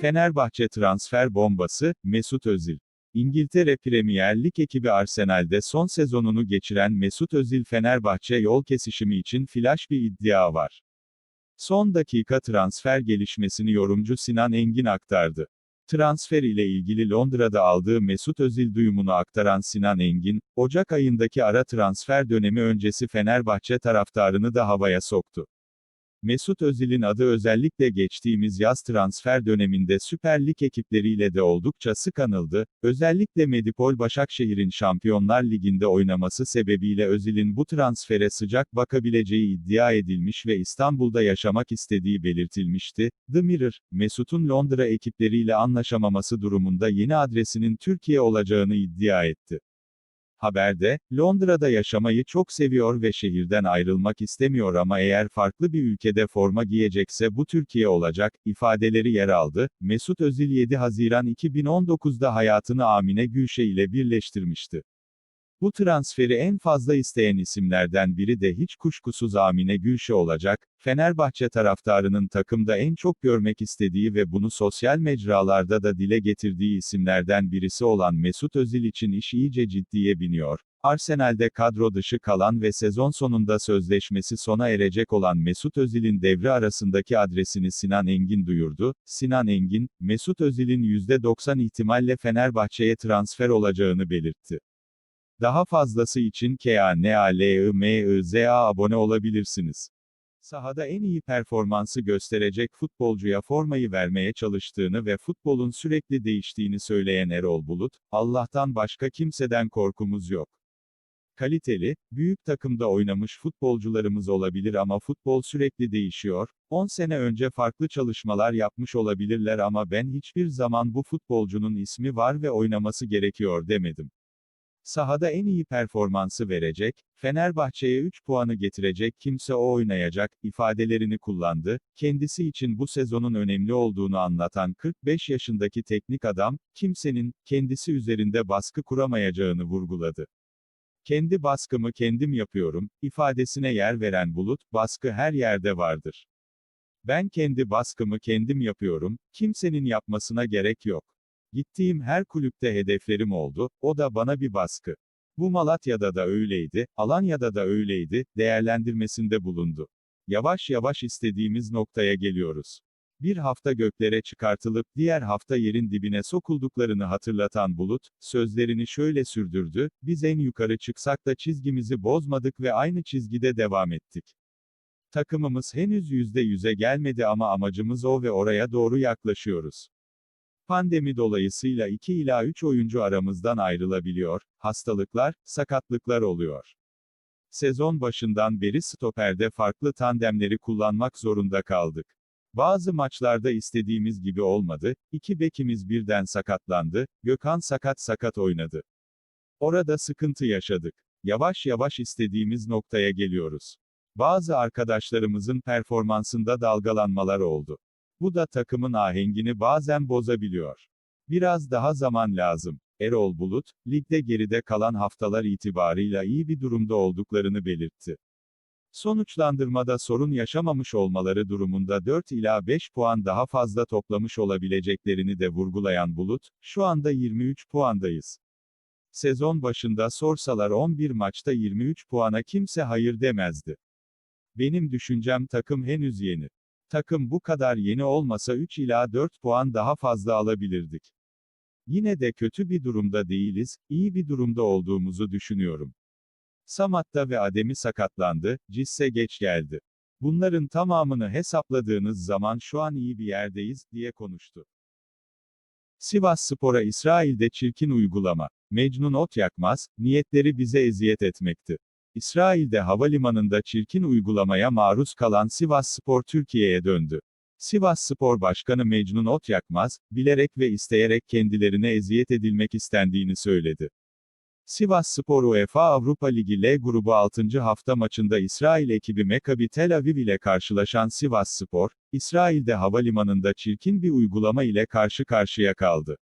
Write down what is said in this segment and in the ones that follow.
Fenerbahçe transfer bombası, Mesut Özil. İngiltere Premier Lig ekibi Arsenal'de son sezonunu geçiren Mesut Özil Fenerbahçe yol kesişimi için flash bir iddia var. Son dakika transfer gelişmesini yorumcu Sinan Engin aktardı. Transfer ile ilgili Londra'da aldığı Mesut Özil duyumunu aktaran Sinan Engin, Ocak ayındaki ara transfer dönemi öncesi Fenerbahçe taraftarını da havaya soktu. Mesut Özil'in adı özellikle geçtiğimiz yaz transfer döneminde Süper Lig ekipleriyle de oldukça sık anıldı, özellikle Medipol Başakşehir'in Şampiyonlar Ligi'nde oynaması sebebiyle Özil'in bu transfere sıcak bakabileceği iddia edilmiş ve İstanbul'da yaşamak istediği belirtilmişti. The Mirror, Mesut'un Londra ekipleriyle anlaşamaması durumunda yeni adresinin Türkiye olacağını iddia etti. Haberde, Londra'da yaşamayı çok seviyor ve şehirden ayrılmak istemiyor ama eğer farklı bir ülkede forma giyecekse bu Türkiye olacak, ifadeleri yer aldı. Mesut Özil 7 Haziran 2019'da hayatını Amine Gülşe ile birleştirmişti. Bu transferi en fazla isteyen isimlerden biri de hiç kuşkusuz Amine Gülşe olacak, Fenerbahçe taraftarının takımda en çok görmek istediği ve bunu sosyal mecralarda da dile getirdiği isimlerden birisi olan Mesut Özil için iş iyice ciddiye biniyor. Arsenal'de kadro dışı kalan ve sezon sonunda sözleşmesi sona erecek olan Mesut Özil'in devre arasındaki adresini Sinan Engin duyurdu. Sinan Engin, Mesut Özil'in %90 ihtimalle Fenerbahçe'ye transfer olacağını belirtti. Daha fazlası için KANALIMIZ'a abone olabilirsiniz. Sahada en iyi performansı gösterecek futbolcuya formayı vermeye çalıştığını ve futbolun sürekli değiştiğini söyleyen Erol Bulut, Allah'tan başka kimseden korkumuz yok. Kaliteli, büyük takımda oynamış futbolcularımız olabilir ama futbol sürekli değişiyor. 10 sene önce farklı çalışmalar yapmış olabilirler ama ben hiçbir zaman bu futbolcunun ismi var ve oynaması gerekiyor demedim. Sahada en iyi performansı verecek, Fenerbahçe'ye 3 puanı getirecek kimse o oynayacak, ifadelerini kullandı. Kendisi için bu sezonun önemli olduğunu anlatan 45 yaşındaki teknik adam, kimsenin, kendisi üzerinde baskı kuramayacağını vurguladı. Kendi baskımı kendim yapıyorum, ifadesine yer veren Bulut, baskı her yerde vardır. Ben kendi baskımı kendim yapıyorum, kimsenin yapmasına gerek yok. Gittiğim her kulüpte hedeflerim oldu, o da bana bir baskı. Bu Malatya'da da öyleydi, Alanya'da da öyleydi, değerlendirmesinde bulundu. Yavaş yavaş istediğimiz noktaya geliyoruz. Bir hafta göklere çıkartılıp diğer hafta yerin dibine sokulduklarını hatırlatan Bulut, sözlerini şöyle sürdürdü, biz en yukarı çıksak da çizgimizi bozmadık ve aynı çizgide devam ettik. Takımımız henüz yüzde yüze gelmedi ama amacımız o ve oraya doğru yaklaşıyoruz. Pandemi dolayısıyla 2 ila 3 oyuncu aramızdan ayrılabiliyor, hastalıklar, sakatlıklar oluyor. Sezon başından beri stoperde farklı tandemleri kullanmak zorunda kaldık. Bazı maçlarda istediğimiz gibi olmadı, iki bekimiz birden sakatlandı, Gökhan sakat sakat oynadı. Orada sıkıntı yaşadık. Yavaş yavaş istediğimiz noktaya geliyoruz. Bazı arkadaşlarımızın performansında dalgalanmalar oldu. Bu da takımın ahengini bazen bozabiliyor. Biraz daha zaman lazım. Erol Bulut, ligde geride kalan haftalar itibarıyla iyi bir durumda olduklarını belirtti. Sonuçlandırmada sorun yaşamamış olmaları durumunda 4 ila 5 puan daha fazla toplamış olabileceklerini de vurgulayan Bulut, şu anda 23 puandayız. Sezon başında sorsalar 11 maçta 23 puana kimse hayır demezdi. Benim düşüncem takım henüz yeni. Takım bu kadar yeni olmasa 3 ila 4 puan daha fazla alabilirdik. Yine de kötü bir durumda değiliz, iyi bir durumda olduğumuzu düşünüyorum. Samat'ta ve Ademi sakatlandı, Cisse geç geldi. Bunların tamamını hesapladığınız zaman şu an iyi bir yerdeyiz, diye konuştu. Sivas Spor'a İsrail'de çirkin uygulama. Mecnun ot yakmaz, niyetleri bize eziyet etmekti. İsrail'de havalimanında çirkin uygulamaya maruz kalan Sivas Spor Türkiye'ye döndü. Sivas Spor Başkanı Mecnun Otyakmaz, bilerek ve isteyerek kendilerine eziyet edilmek istendiğini söyledi. Sivas Spor UEFA Avrupa Ligi L grubu 6. hafta maçında İsrail ekibi Maccabi Tel Aviv ile karşılaşan Sivas Spor, İsrail'de havalimanında çirkin bir uygulama ile karşı karşıya kaldı.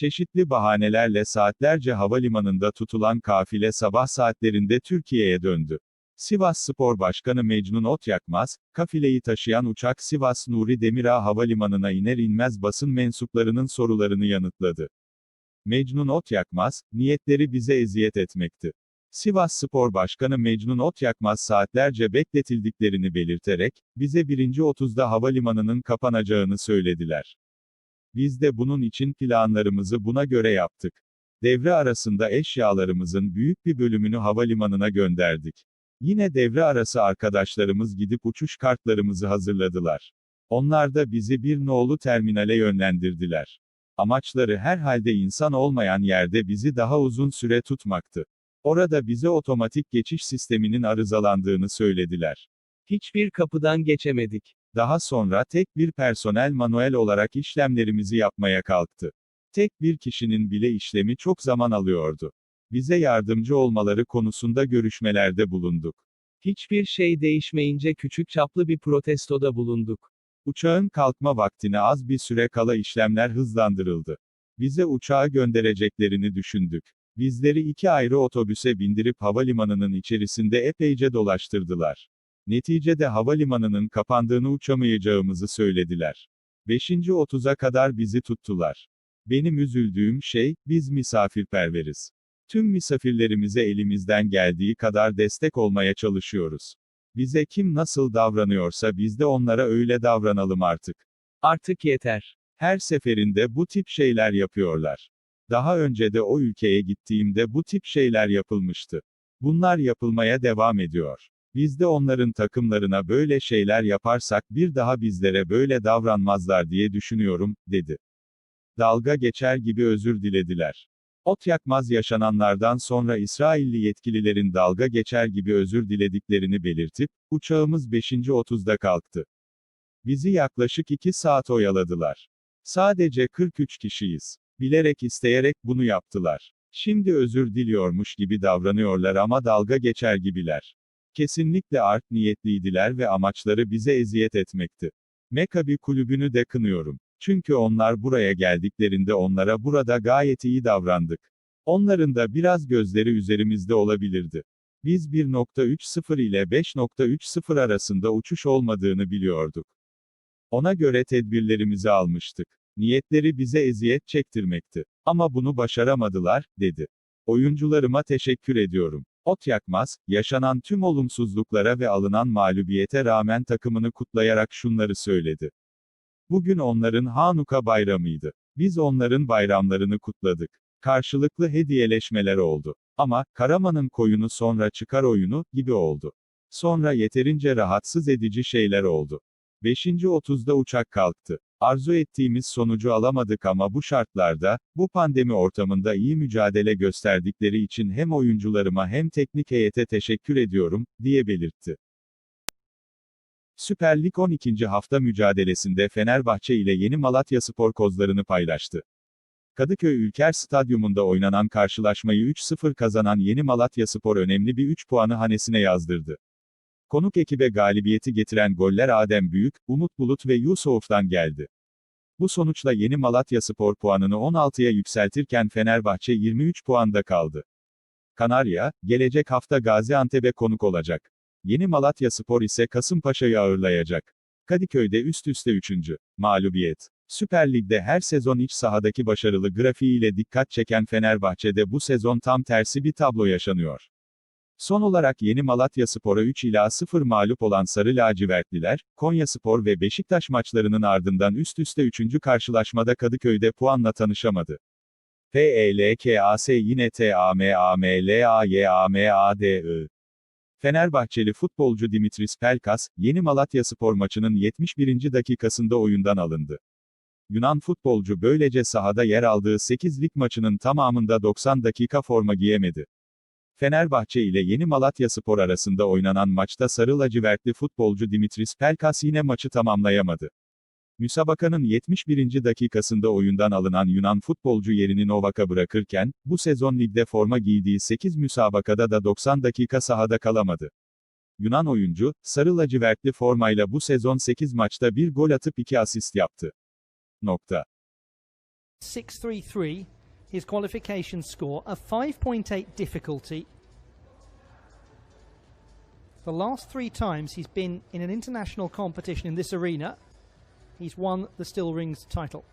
Çeşitli bahanelerle saatlerce havalimanında tutulan kafile sabah saatlerinde Türkiye'ye döndü. Sivas Spor Başkanı Mecnun Otyakmaz, kafileyi taşıyan uçak Sivas Nuri Demirağ Havalimanı'na iner inmez basın mensuplarının sorularını yanıtladı. Mecnun Otyakmaz, niyetleri bize eziyet etmekti. Sivas Spor Başkanı Mecnun Otyakmaz saatlerce bekletildiklerini belirterek, bize 1.30'da havalimanının kapanacağını söylediler. Biz de bunun için planlarımızı buna göre yaptık. Devre arasında eşyalarımızın büyük bir bölümünü havalimanına gönderdik. Yine devre arası arkadaşlarımız gidip uçuş kartlarımızı hazırladılar. Onlar da bizi bir nolu terminale yönlendirdiler. Amaçları herhalde insan olmayan yerde bizi daha uzun süre tutmaktı. Orada bize otomatik geçiş sisteminin arızalandığını söylediler. Hiçbir kapıdan geçemedik. Daha sonra tek bir personel manuel olarak işlemlerimizi yapmaya kalktı. Tek bir kişinin bile işlemi çok zaman alıyordu. Bize yardımcı olmaları konusunda görüşmelerde bulunduk. Hiçbir şey değişmeyince küçük çaplı bir protestoda bulunduk. Uçağın kalkma vaktine az bir süre kala işlemler hızlandırıldı. Bize uçağı göndereceklerini düşündük. Bizleri iki ayrı otobüse bindirip havalimanının içerisinde epeyce dolaştırdılar. Neticede havalimanının kapandığını uçamayacağımızı söylediler. 5.30'a kadar bizi tuttular. Benim üzüldüğüm şey, biz misafirperveriz. Tüm misafirlerimize elimizden geldiği kadar destek olmaya çalışıyoruz. Bize kim nasıl davranıyorsa biz de onlara öyle davranalım artık. Artık yeter. Her seferinde bu tip şeyler yapıyorlar. Daha önce de o ülkeye gittiğimde bu tip şeyler yapılmıştı. Bunlar yapılmaya devam ediyor. Biz de onların takımlarına böyle şeyler yaparsak bir daha bizlere böyle davranmazlar diye düşünüyorum, dedi. Dalga geçer gibi özür dilediler. Ot yakmaz yaşananlardan sonra İsrailli yetkililerin dalga geçer gibi özür dilediklerini belirtip, uçağımız 5.30'da kalktı. Bizi yaklaşık 2 saat oyaladılar. Sadece 43 kişiyiz. Bilerek isteyerek bunu yaptılar. Şimdi özür diliyormuş gibi davranıyorlar ama dalga geçer gibiler. Kesinlikle art niyetliydiler ve amaçları bize eziyet etmekti. Mekabi kulübünü de kınıyorum. Çünkü onlar buraya geldiklerinde onlara burada gayet iyi davrandık. Onların da biraz gözleri üzerimizde olabilirdi. Biz 1.30 ile 5.30 arasında uçuş olmadığını biliyorduk. Ona göre tedbirlerimizi almıştık. Niyetleri bize eziyet çektirmekti. Ama bunu başaramadılar, dedi. Oyuncularıma teşekkür ediyorum. Ot yakmaz, yaşanan tüm olumsuzluklara ve alınan mağlubiyete rağmen takımını kutlayarak şunları söyledi. Bugün onların Hanuka bayramıydı. Biz onların bayramlarını kutladık. Karşılıklı hediyeleşmeler oldu. Ama, Karaman'ın koyunu sonra çıkar oyunu, gibi oldu. Sonra yeterince rahatsız edici şeyler oldu. 5.30'da uçak kalktı. Arzu ettiğimiz sonucu alamadık ama bu şartlarda, bu pandemi ortamında iyi mücadele gösterdikleri için hem oyuncularıma hem teknik heyete teşekkür ediyorum, diye belirtti. Süper Lig 12. hafta mücadelesinde Fenerbahçe ile Yeni Malatya Spor kozlarını paylaştı. Kadıköy Ülker Stadyumunda oynanan karşılaşmayı 3-0 kazanan Yeni Malatya Spor önemli bir 3 puanı hanesine yazdırdı. Konuk ekibe galibiyeti getiren goller Adem Büyük, Umut Bulut ve Yusuf'tan geldi. Bu sonuçla Yeni Malatya Spor puanını 16'ya yükseltirken Fenerbahçe 23 puanda kaldı. Kanarya, gelecek hafta Gaziantep'e konuk olacak. Yeni Malatya Spor ise Kasımpaşa'yı ağırlayacak. Kadıköy'de üst üste 3. mağlubiyet. Süper Lig'de her sezon iç sahadaki başarılı grafiğiyle dikkat çeken Fenerbahçe'de bu sezon tam tersi bir tablo yaşanıyor. Son olarak Yeni Malatya Spor'a 3 ila 0 mağlup olan Sarı Lacivertliler, Konya Spor ve Beşiktaş maçlarının ardından üst üste 3. karşılaşmada Kadıköy'de puanla tanışamadı. PELKAS yine TAMAMLAYAMADI. Fenerbahçeli futbolcu Dimitris Pelkas, Yeni Malatya Spor maçının 71. dakikasında oyundan alındı. Yunan futbolcu böylece sahada yer aldığı 8 lig maçının tamamında 90 dakika forma giyemedi. Fenerbahçe ile Yeni Malatya Spor arasında oynanan maçta sarı lacivertli futbolcu Dimitris Pelkas yine maçı tamamlayamadı. Müsabakanın 71. dakikasında oyundan alınan Yunan futbolcu yerini Novak'a bırakırken, bu sezon ligde forma giydiği 8 müsabakada da 90 dakika sahada kalamadı. Yunan oyuncu, sarı lacivertli formayla bu sezon 8 maçta bir gol atıp 2 asist yaptı. Nokta. 633, his qualification score, a 5.8 difficulty. The last three times he's been in an international competition in this arena, he's won the Still Rings title.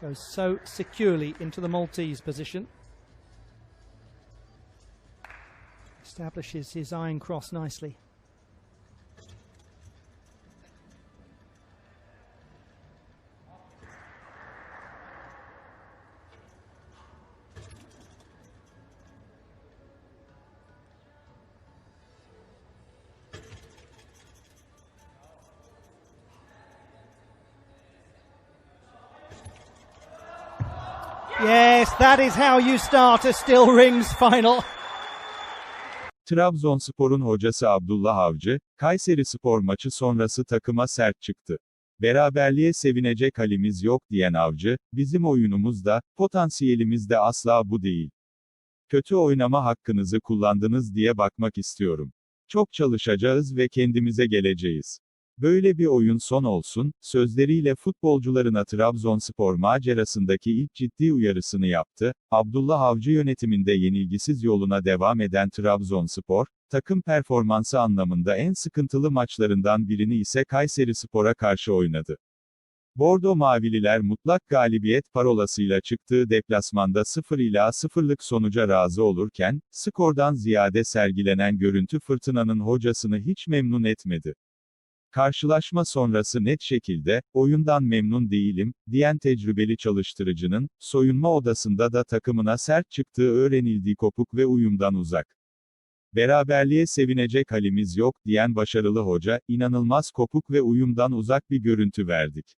Goes so securely into the Maltese position. Establishes his iron cross nicely. Yes, that is how you start a Still Rings final. Trabzonspor'un hocası Abdullah Avcı, Kayseri Spor maçı sonrası takıma sert çıktı. Beraberliğe sevinecek halimiz yok diyen Avcı, bizim oyunumuz da, potansiyelimiz de asla bu değil. Kötü oynama hakkınızı kullandınız diye bakmak istiyorum. Çok çalışacağız ve kendimize geleceğiz. Böyle bir oyun son olsun, sözleriyle futbolcularına Trabzonspor macerasındaki ilk ciddi uyarısını yaptı. Abdullah Avcı yönetiminde yenilgisiz yoluna devam eden Trabzonspor, takım performansı anlamında en sıkıntılı maçlarından birini ise Kayserispor'a karşı oynadı. Bordo Mavililer mutlak galibiyet parolasıyla çıktığı deplasmanda 0 ila 0'lık sonuca razı olurken, skordan ziyade sergilenen görüntü fırtınanın hocasını hiç memnun etmedi. Karşılaşma sonrası net şekilde, oyundan memnun değilim, diyen tecrübeli çalıştırıcının, soyunma odasında da takımına sert çıktığı öğrenildiği kopuk ve uyumdan uzak. Beraberliğe sevinecek halimiz yok, diyen başarılı hoca, inanılmaz kopuk ve uyumdan uzak bir görüntü verdik.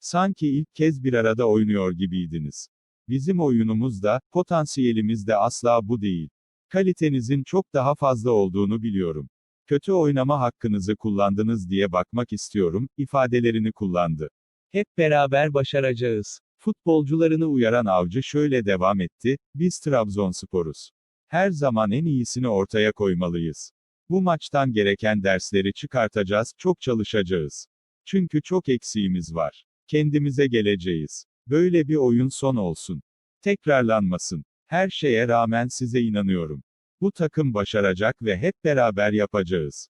Sanki ilk kez bir arada oynuyor gibiydiniz. Bizim oyunumuz da, potansiyelimiz de asla bu değil. Kalitenizin çok daha fazla olduğunu biliyorum. Kötü oynama hakkınızı kullandınız diye bakmak istiyorum, ifadelerini kullandı. Hep beraber başaracağız. Futbolcularını uyaran avcı şöyle devam etti, biz Trabzonspor'uz. Her zaman en iyisini ortaya koymalıyız. Bu maçtan gereken dersleri çıkartacağız, çok çalışacağız. Çünkü çok eksiğimiz var. Kendimize geleceğiz. Böyle bir oyun son olsun. Tekrarlanmasın. Her şeye rağmen size inanıyorum. Bu takım başaracak ve hep beraber yapacağız.